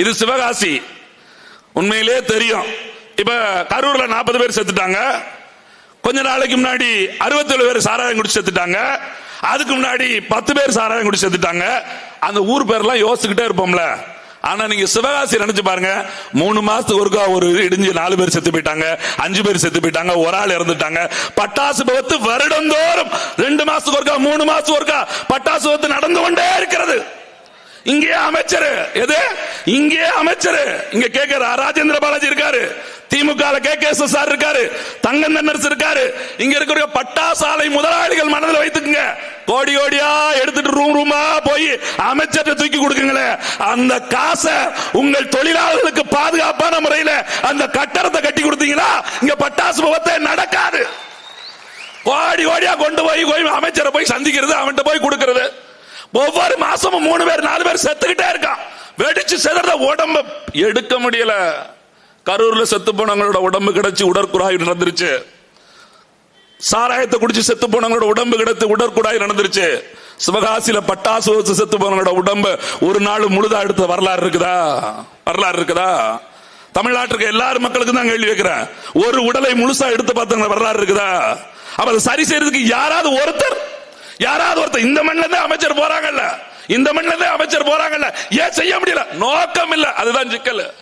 இது சிவகாசி. உண்மையிலே தெரியும். இப்ப கரூர்ல நாற்பது பேர் செத்துட்டாங்க. கொஞ்ச நாளைக்கு முன்னாடி 67 பேர் சாராயம் குடிச்சு செத்துட்டாங்க. அதுக்கு முன்னாடி பத்து பேர் சாராயம் குடிச்சு செத்துட்டாங்க. அந்த ஊர் பேர்லாம் யோசிச்சுக்கிட்டே இருப்போம்ல. ஆனா நீங்க சிவகாசி நினைச்சு பாருங்க. மூணு மாசத்துக்கு ஒருக்கா ஒரு இடிஞ்சு நாலு பேர் செத்து போயிட்டாங்க. அஞ்சு பேர் செத்து போயிட்டாங்க. ஒரு ஆள் இறந்துட்டாங்க. பட்டாசு விபத்து வருடந்தோறும் ரெண்டு மாசத்துக்கு ஒருக்கா மூணு மாசத்துக்கு ஒருக்கா பட்டாசு விபத்து நடந்து கொண்டே இருக்கிறது. இங்கே அமைச்சர். எது? இங்கே அமைச்சர். இங்க கேட்கிற ராஜேந்திர பாலாஜி இருக்காரு. DMK K K S sir இருக்காரு. தங்கம் தன்னரசு இருக்காரு. இங்க இருக்கிற பட்டாசாலை முதலாளிகள் மனதில் வைத்துக்குங்க. கோடி கோடியா எடுத்துட்டு ரூம் ரூமா போய் அமைச்சர்கிட்ட தூக்கி கொடுக்குங்களே. அந்த காசை உங்கள் தொழிலாளர்களுக்கு பாதுகாப்பான முறையில் அந்த கட்டடத்தை கட்டி கொடுத்தீங்கன்னா இங்க பட்டாசு முகத்தை நடக்காது. கோடி கோடியா கொண்டு போய் போய் அமைச்சரை போய் சந்திக்கிறது அவன்கிட்ட போய் கொடுக்கறது. ஒவ்வொரு மாசமும் மூணு பேர் நாலு பேர் செத்துக்கிட்டே இருக்கான். வெடிச்சு செதறத உடம்ப எடுக்க முடியல. கரூர்ல செத்து போனவங்களோட உடம்பு கிடைச்சு உடற்குறாய் நடந்துருச்சு. சாராயத்தை குடிச்சு செத்து போனவங்களோட உடம்பு கிடைத்து உடற்குடாய் நடந்துருச்சு. சிவகாசியில பட்டாசு வச்சு செத்து போனவங்களோட உடம்பு ஒரு நாள் முழுதா எடுத்த வரலாறு இருக்குதா? வரலாறு இருக்குதா? தமிழ்நாட்டுக்கு எல்லாரும் மக்களுக்கு தான் கேள்வி வைக்கிறேன் ஒரு உடலை முழுசா எடுத்து பார்த்தவங்க வரலாறு இருக்குதா? அப்ப அதை சரி செய்யறதுக்கு யாராவது ஒருத்தர் யாராவது ஒருத்தர் இந்த மண்ணில இருந்து அமைச்சர் போறாங்கல்ல. இந்த மண்ணில இருந்து அமைச்சர் போறாங்கல்ல. ஏன் செய்ய முடியல? நோக்கம் இல்ல. அதுதான் சிக்கல்.